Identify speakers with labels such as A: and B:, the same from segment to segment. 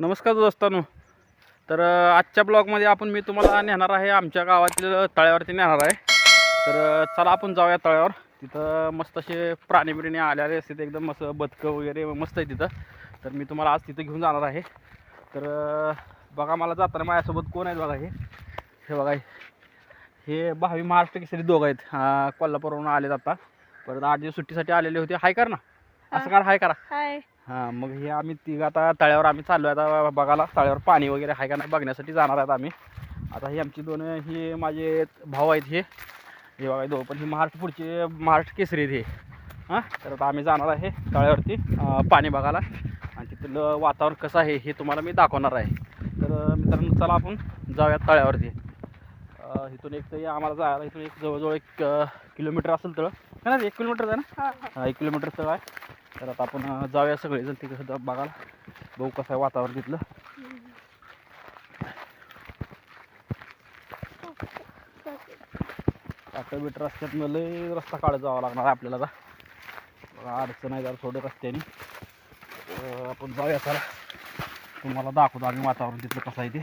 A: नमस्कार दोस्तांनो. तर आजच्या ब्लॉगमध्ये आपण मी तुम्हाला नेणार आहे आमच्या गावातील तळ्यावरती नेणार आहे. तर चला आपण जाऊया तळ्यावर. तिथं मस्त असे प्राणी बिणी आलेले असतात एकदम मस्त बदकं वगैरे मस्त आहे तिथं. तर मी तुम्हाला आज तिथं घेऊन जाणार आहे. तर बघा मला जाताना माझ्यासोबत कोण आहेत बघा हे. हे बघा हे भावी महाराष्ट्र केसरी दोघं आहेत. कोल्हापूरवरून आलेत आता. परत आठ दिवस सुट्टीसाठी आलेले होते. हाय कर ना. असं करा हाय करा.
B: हाय.
A: हां मग हे आम्ही तिघं आता तळ्यावर आम्ही चाललो आहे आता बघायला. तळ्यावर पाणी वगैरे आहे का नाही बघण्यासाठी जाणार आहेत आम्ही. आता ही आमची दोन ही माझे भाऊ आहेत हे. हे बघा दोन पण. ही महाराष्ट्र पुढचे महाराष्ट्र केसरी आहेत हे. हां तर आता आम्ही जाणार आहे तळ्यावरती पाणी बघायला. आणि तिथलं वातावरण कसं आहे हे तुम्हाला मी दाखवणार आहे. तर मित्रांनो चला आपण जाऊया तळ्यावरती. इथून एक तरी आम्हाला जायला इथून एक जवळजवळ एक किलोमीटर असेल तळ. नाही ना एक किलोमीटर आहे ना? एक किलोमीटर तळ आहे. तर आता आपण जाऊया सगळेजण तिकडे सुद्धा बघायला. बघू कसं आहे वातावरण तिथलं. आता बिटर रस्त्यातनं लय रस्ता काढत जावा लागणार आहे आपल्याला आता. अडचण आहे जरा थोडं रस्त्याने. आपण जाऊया चला. तुम्हाला दाखवतो आम्ही वातावरण तिथलं कसं आहे ते.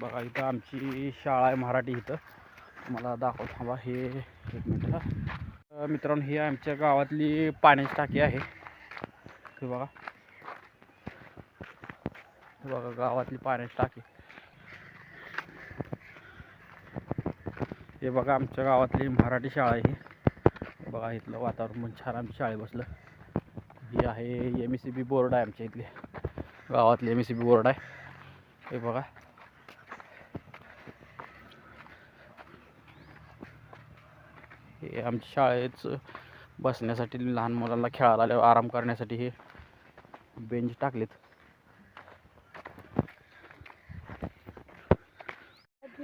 A: बघा इथं आमची शाळा आहे मराठी इथं. मला दाखव थांबा हे एक मिनटं मित्रांनो ही आमच्या गावातली पाण्याची टाकी आहे. हे बघा. हे बघा गावातली पाण्याची टाकी. हे बघा आमच्या गावातली मराठी शाळा आहे ही. बघा इथलं वातावरण पण छान आमच्या शाळेत बसलं. ही आहे M S C B board आहे आमच्या इथली. गावातली M S C B board आहे. हे बघा हे आमच्या शाळेच बसण्यासाठी लहान मुलांना खेळायला आल्यावर आराम करण्यासाठी हे बेंच टाकलेत.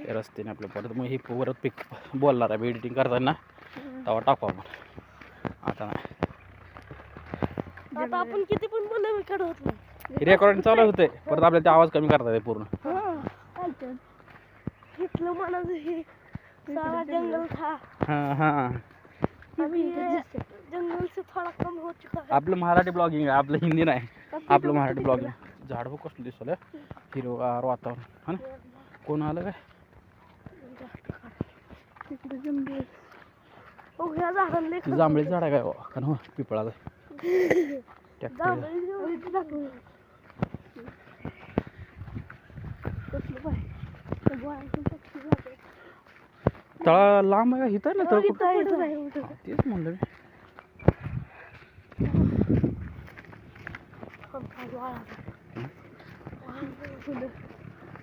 A: रस्त्याने आपल्या परत मग हे परत पिक बोलणार आहे एडिटिंग करताना. तेव्हा टाकू आपण. आता नाही.
B: आपण किती पण नाही.
A: रेकॉर्डिंग चालू होते परत आपल्याला ते आवाज कमी करता येते पूर्ण.
B: हे जंगल था
A: हां हां.
B: अभी ये जंगल से थोड़ा कम हो चुका है
A: आपलं मराठी ब्लॉगिंग आहे आपलं हिंदी नाही. आपलं मराठी ब्लॉगिंग झाड बघ कसलं दिसलं हिरवगार वातावरण. हा ना? कोण आलं काय?
B: तिकडे जंगल. हो ह्या झाडांना
A: जांभळी झाड आहे काय हो? का ना पिपळाचं.
B: दाखव. कसलं बाय त्या बोळ्याचं पक्षी जातं.
A: तळा लांब आहे का? हिथं ना
B: हो,
A: तळ
B: आहे.
A: तेच म्हणलं मी.
B: हो.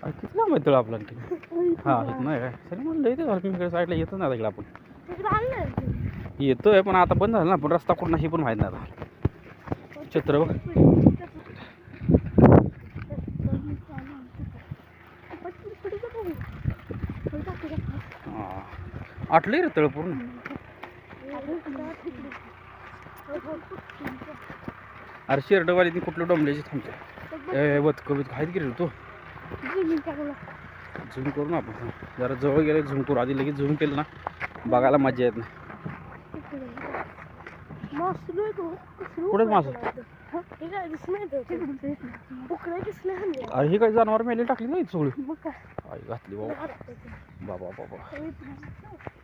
A: अरे किती लांब आहे तळ आपला? आणखी
B: हो, इथं
A: हां नाही काय? सर म्हणलं इथे झालं मी इकडे साईडला येतो ना आपण.
B: तिकडं ते.
A: येतोय पण आता बंद झालं ना पण रस्ता कुठं नाही पण माहीत नाही आता. चित्र बघ हां आटलं रे तळ पूर्ण. अरे शेरडवाली ती कुठलं डोंबल्याची थांबते. ए कवित आहेत गेले तू? झूम करू ना आपण. जरा जवळ गेले झूम करू. आधी लगेच झूम केलं ना बघायला मजा येत नाही. कुठेच अरे ही काय जनावर मेले टाकली नाही सगळी? आई घातली बाबा. बाबा बाबा.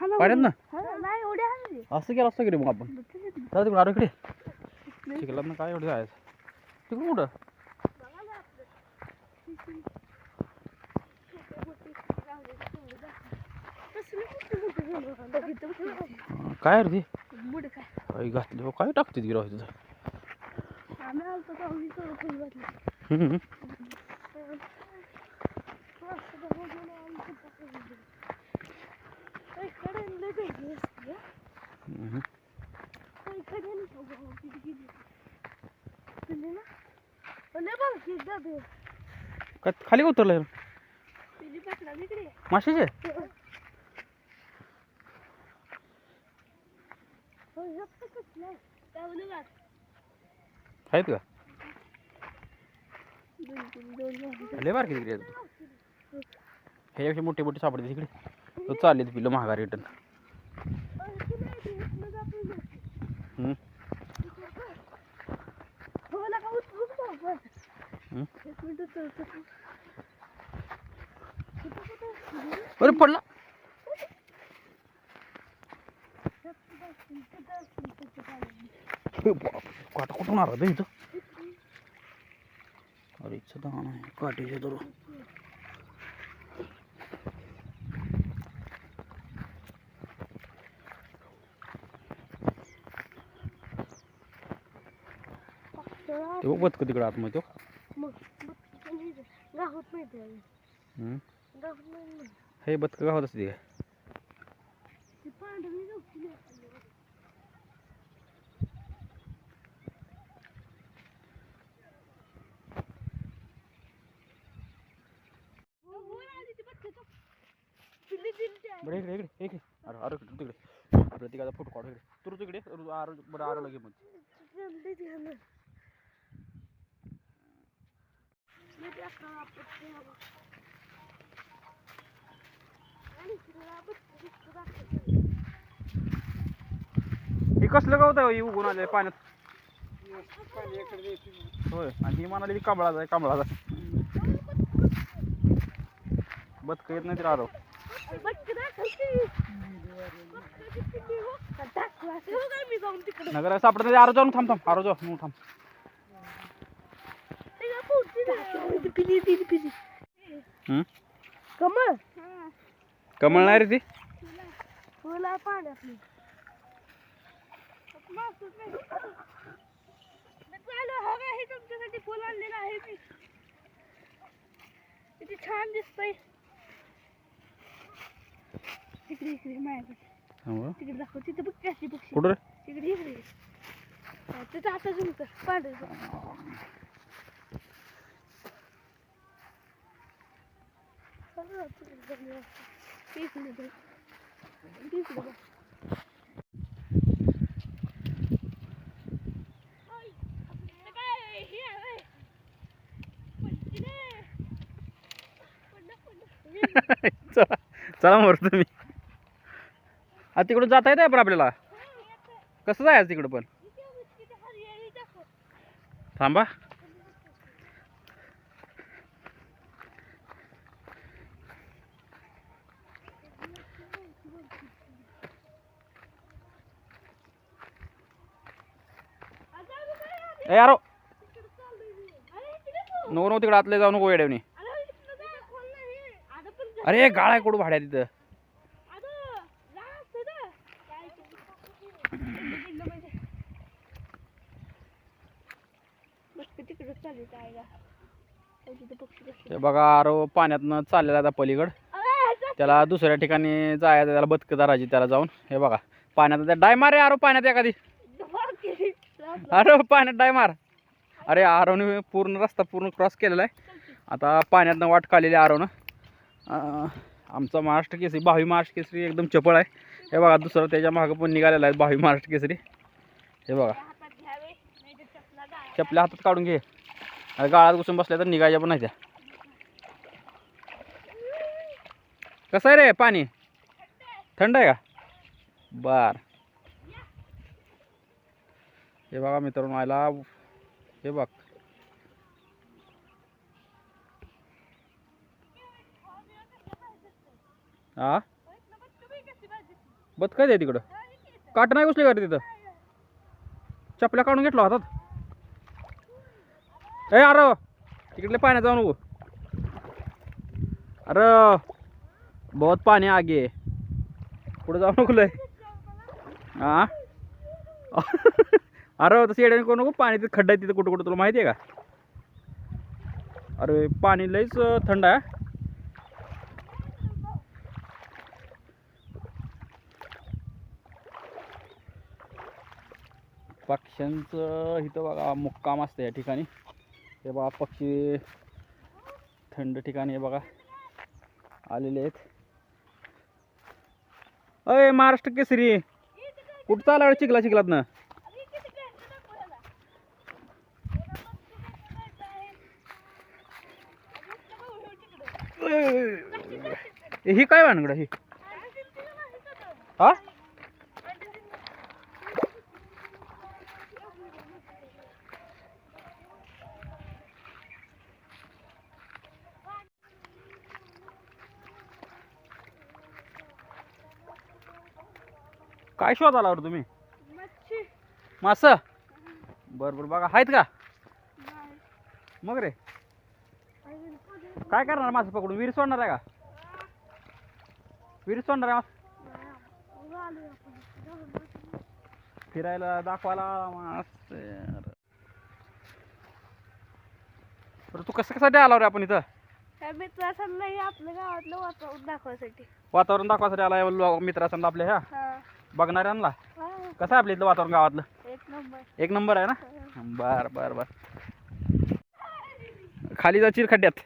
A: पाण्यात ना?
B: नाही एवढ्या आहे
A: असं केलं असतं की रे मग आपण? जा तिकडे आरो इकडे. चिखलात ना काय एवढं जायचं तिकडे कुठं? काय रे ती? आई घातली हो काय टाकते ती राव तिथं खाली का उतरला माशीचे? आहेत का? लय तिकडे हे मोठे मोठे सापडते तिकडे तो चालेल पिलं महागा रिटर्न.
B: अरे तुला इथे इथनं जातो ना.
A: ते बघ बदक तिकडे आतमध्ये तो
B: मग गावात नाही ते
A: हम्म.
B: गावात नाही.
A: हे बदक गावात असते काय
B: ती पांढरी. हो, ती। ती.
A: बरं इकडे इकडे इकडे। अरे अरे इकडे तिकडे फ़ोटो काढ इकडे। तू तिकडे अरे, बरं आरो लगे मग हे कसलं गवत आहे हो, हे उगून पाण्यात? होय आणि ही म्हणाली ती कांबळाचा आहे कांबळाचा. बदक येत नाही तर आरो नगर सापडत नाही आरो जाऊन थांब थांब आरो जाऊ मग थांब. हम्म?
B: कमळ.
A: कमळ नाही रे ती?
B: फुला पाण्यातली मासूच नाही. मी चालू हवं हे तुमच्यासाठी फुल आणलेलं आहे मी किती छान दिसतंय. इकडे इकडे माझ्याकडे
A: थांब.
B: तिकडे दाखव तिथे बघ कशी बघशी
A: कुठं रे?
B: तिकडे इकडे. हा, तिथं आता झुम कर पांढरं चला, तिकडे जाऊया. इकडे बघ. इकडे बघ. ओय, ते काय हे आहे? पडली रे. पडलं,
A: चला चला मर तुम्ही. आता तिकडून जाता येत पण आपल्याला? कसं जायचं तिकडं पण? थांबा
B: आता आलो काय आधी?
A: ए यारो. नको नको तिकडे आतले जाऊ नको वेड्यावनी
B: अरे,
A: गाळा आहे कुठं भाड्या तिथं?
B: ते?
A: बघा आरो पाण्यातनं चाललेला आता पलीकड. त्याला दुसऱ्या ठिकाणी जायचं त्याला बदक त्याला जाऊन. हे बघा पाण्यात त्या डाय मारे अरो आरो पाण्यात एखादी. अरे पाण्यात डाय मार. अरे आरवने पूर्ण रस्ता पूर्ण क्रॉस केलेला आहे. आता पाण्यातनं वाट काढलेली आहे आमचा महाराष्ट्र केसरी भावी महाराष्ट्र केसरी एकदम चपळ आहे. हे बघा दुसरं त्याच्या मागं पण निघालेला आहे भावी महाराष्ट्र केसरी. हे बघा. चपल्या हातात काढून घे. गाळात घुसून बसल्या तर निघायच्या पण नाही त्या. कसं आहे रे पाणी? थंड आहे का? बर. हे बघा मित्रांनो आयला. हे बघ. हा बत काय तिकडं? काट नाही घुसले का तिथं? चपल्या काढून घेतला हातात. ए अरे तिकडले पाण्यात जाऊ नको अरे बहुत पाणी आगे. पुढे जाऊ नको लय. हा अरे हो, तसं येड्याने करू नको पाणी तिथं खड्डा आहे तिथं कुठं कुठं तुला माहिती आहे का? अरे पाणी लईच थंड आहे. पक्ष्यांचं इथं बघा मुक्काम असतं या ठिकाणी. हे बघा पक्षी थंड ठिकाणी हे बघा आलेले आहेत. अय महाराष्ट्र केसरी. कुठं चालला चिखला चिखलात ना
B: अरे किती काय दाखवायला
A: ही काय भानगड ही हा? काय शोध आला तुम्ही? मास? बरं बरं बघा. आहेत का? मग रे. काय करणार मासं पकडून? विहीर सोडणार आहे का? विहीर सोडणार आहे मास? फिरायला दाखवायला मास. बरं तू कसं कसाठी आला रे आपण इथं?
B: मित्र नाही आपल्या गावातलं वातावरण दाखवायसाठी.
A: वातावरण दाखवासाठी आला मित्र असेल आपल्या ह्या
B: हा.
A: बघणाऱ्यांना
B: हा,
A: कसं आहे आपल्या इथलं वातावरण गावातलं?
B: एक नंबर.
A: एक नंबर आहे ना? बर बर बर. खाली जाशील खड्ड्यात.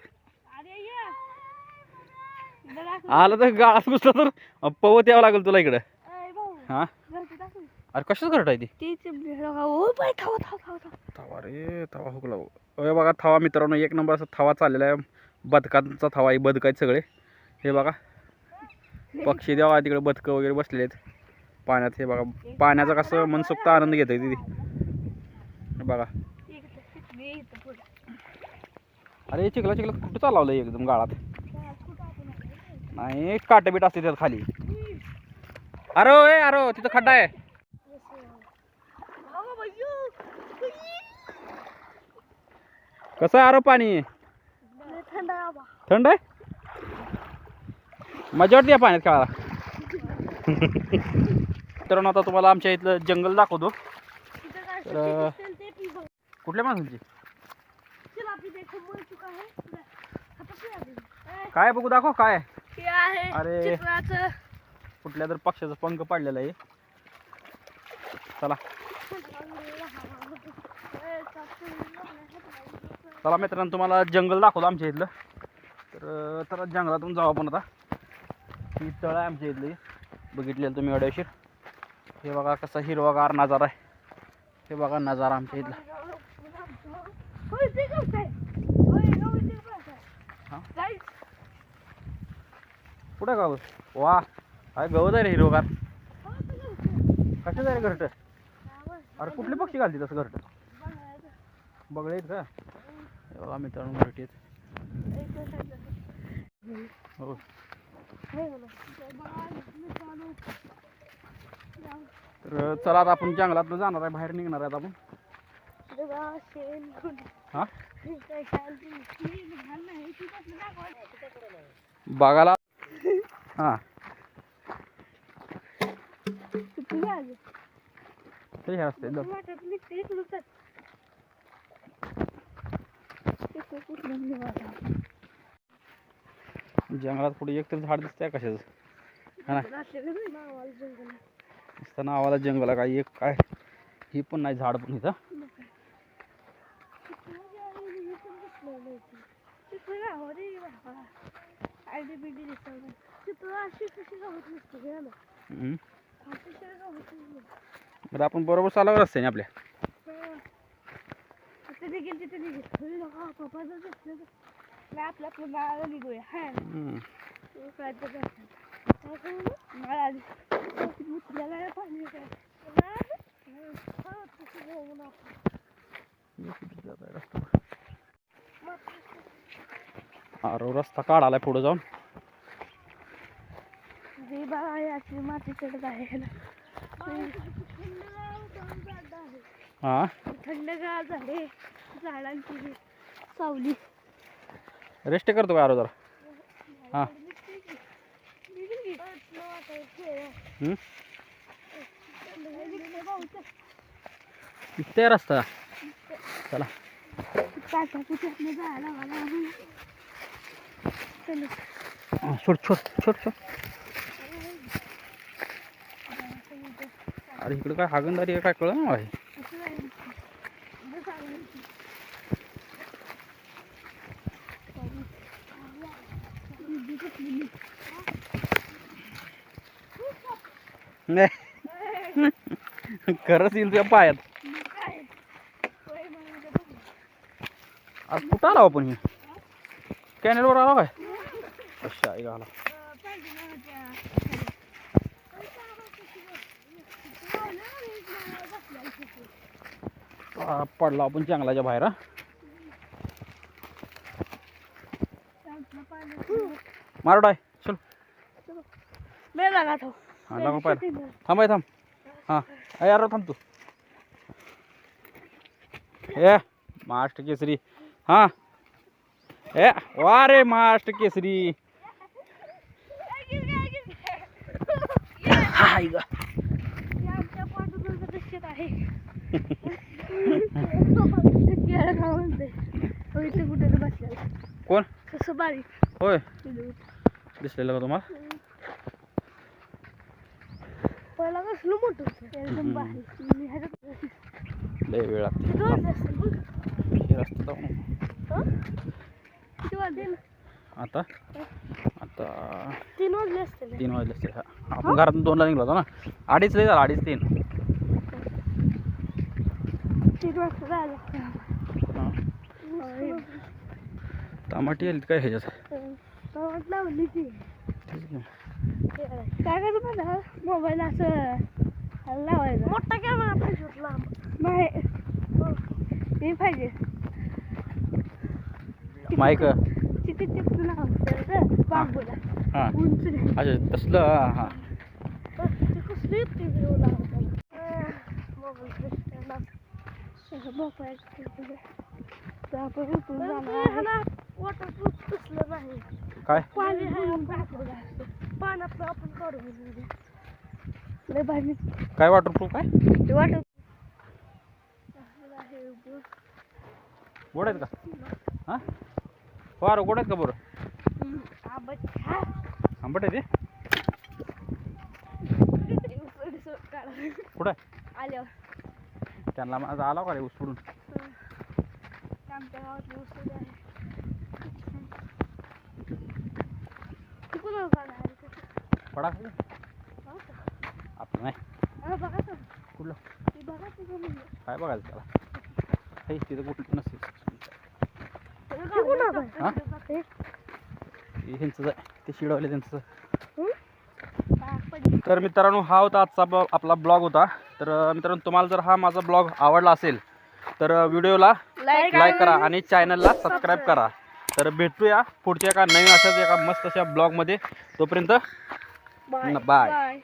A: आलं तर गाळात घुसलं तर पवत यावं लागेल तुला इकडं. हा. अरे कशाच करत आहे ती. थवा रे थवा हुकला अरे बघा थवा मित्रांनो एक नंबर असा थवा चाललेला आहे. बदकांचा थवा आहे बदक आहेत सगळे. हे बघा पक्षी देवा तिकडे बदकं वगैरे बसलेले आहेत. पाण्यात हे बघा पाण्याचा कसं मनसुक्त आनंद घेत आहे तिथे. बघा. अरे चिखला चिखला कुठं चालवलं एकदम गाळात? नाही काटे बीट असते त्यात खाली. अरे ओय अरे तिथं खड्डा आहे. कसं आहे अरे पाणी?
B: थंड आहे बाबा.
A: थंड आहे? मजा वाटते या पाण्यात खेळायला. तर आता तुम्हाला आमच्या इथलं जंगल दाखवतो. तर. कुठल्या माणसांची?
B: है. ए,
A: काय बघू दाखव काय
B: हे आहे.
A: अरे.
B: चित्राचं.
A: कुठल्या तर पक्षाचा पंख पडलेला आहे. चला. चला मित्रांनो तुम्हाला जंगल दाखवतो आमच्या इथलं. तर अं, चला जंगलातून जाऊ आपण आता. ही तळ आहे आमच्या इथली. बघितलेलं तुम्ही एवढ्याशीर हे बघा कसा हिरवागार नजारा आहे. हे बघा नजारा आमच्या इथला.
B: होय, ते कसं आहे? होय, होय, ते कसं आहे?
A: हा?
B: Guys,
A: कुठं गाव? वा काय गवत आहे रे हिरवगार
B: हो, ते कसं
A: रे घरटं? अरे कुठले पक्षी घालते तसं घरटं? आहेत का? हे बघा मित्रांनो घरटी आहेत.
B: एक मिनिट.
A: हो. तर चला आता आपण जंगलातून जाणार आहे बाहेर निघणार आहेत आपण.
B: बघा, शेण, गुंड.
A: हा.
B: ती-
A: असते? जंगलात पुढे एक तरी झाड दिसतंय कशाचं? हा ना.
B: जंगल आहे.
A: काय एक काय? ही पण नाही झाड पण इथं
B: मग काय? तिथं आणि हे पण बसलेलं आहे इथं. तिथं गावात आहे बाबा. नसते गं ना.
A: हम्म.
B: अतिशय गावात नाही.
A: बरं आपण बरोबर चालावं रस्त्याने आपल्या.
B: तिथे निघेल तिथे निघेल पप्पा जर आपलं निघूया हा? मला पाणी.
A: अरे रस्ता काढालाय पुढे जाऊन
B: हे याची माती चढत आहे. ना
A: हां
B: थंडगार झाडे झाडांची सावली
A: रेस्ट करतो का जरा हां? ते रस्ता. चला. हां, छोट छोट छोट छोट अरे इकडे काय हागणदारी आहे काय कळणार आहे खरंच येईल तुझ्या पायात. आज कुठं आला हो आपण हे? कॅनेलवर आला काय अच्छा आला पडला आपण जंगलाच्या बाहेर हा.
B: त्यातलं पाणी.
A: मारोड आहे चल.
B: तो.
A: हा पाहिला थांब आहे थांब. हां. यार थांब तू. ए महाराष्ट्र केसरी. हां. ए वा रे महाराष्ट्र केसरी. हाय ग
B: आमच्या पाठून दृश्यात आहे गेला का म्हणते हो, इथे कुठे तर बसलेला
A: कोण? होय. दिसलेलं का तुम्हाला?
B: पहिला कसलं मोठं होतं एकदम
A: हम्म.
B: बारीक. मी ह्याच्यात
A: लय वेळ लागते.
B: किती वाजले असतील बघ.
A: हे रस्ता जाऊ नको.
B: हं? किती वाजले?
A: आता? आता
B: तीन वाजले असतील.
A: तीन वाजले असते हा. आपण घरातून दोनला निघलो होतो ना? अडीच लय झालं अडीच तीन.
B: तीन वाजता झालं
A: हां. टमाटी आली काय ह्याच्यात?
B: टमाट लावली ती. काय करायचं मला मोबाईल असं लावायचं. मोठा कॅमेरा पाहिजे लांब नाही. पाहिजे.
A: माईक
B: तिथे बांबूला.
A: हां. अच्छा तसलं हां
B: ते कसली व्हिडिओ मोबाईल वॉटरप्रूफ कसलं नाही.
A: काय?
B: पाणी पाण्यात आपण काढून. लय भारी.
A: काय वॉटरप्रूफ
B: ते वाटत
A: गोड आहेत का? हां? फार गोड आहेत का बरं? आंबट आहे. ते? कुठं?
B: आल्यावर.
A: त्यांना माझा आला का रे ऊस सोडून
B: आमच्या गावातली उसळ आहे ती कुणाला काढायला
A: पडा. खाली. आपलं नाही. कुठलं? काय बघायचं त्याला? हे तिथं कुठलं नसेल.
B: ते कुणाला
A: हा?
B: ते
A: शिडवले त्यांचं. तर मित्रांनो हा होता आजचा आपला ब्लॉग होता. तर मित्रांनो तुम्हाला जर हा माझा ब्लॉग आवडला असेल तर व्हिडिओला लाईक करा आणि चॅनलला सबस्क्राईब करा. तर भेटूया पुढच्या एका नवीन अशाच एका मस्त अशा ब्लॉगमध्ये तोपर्यंत. बाय.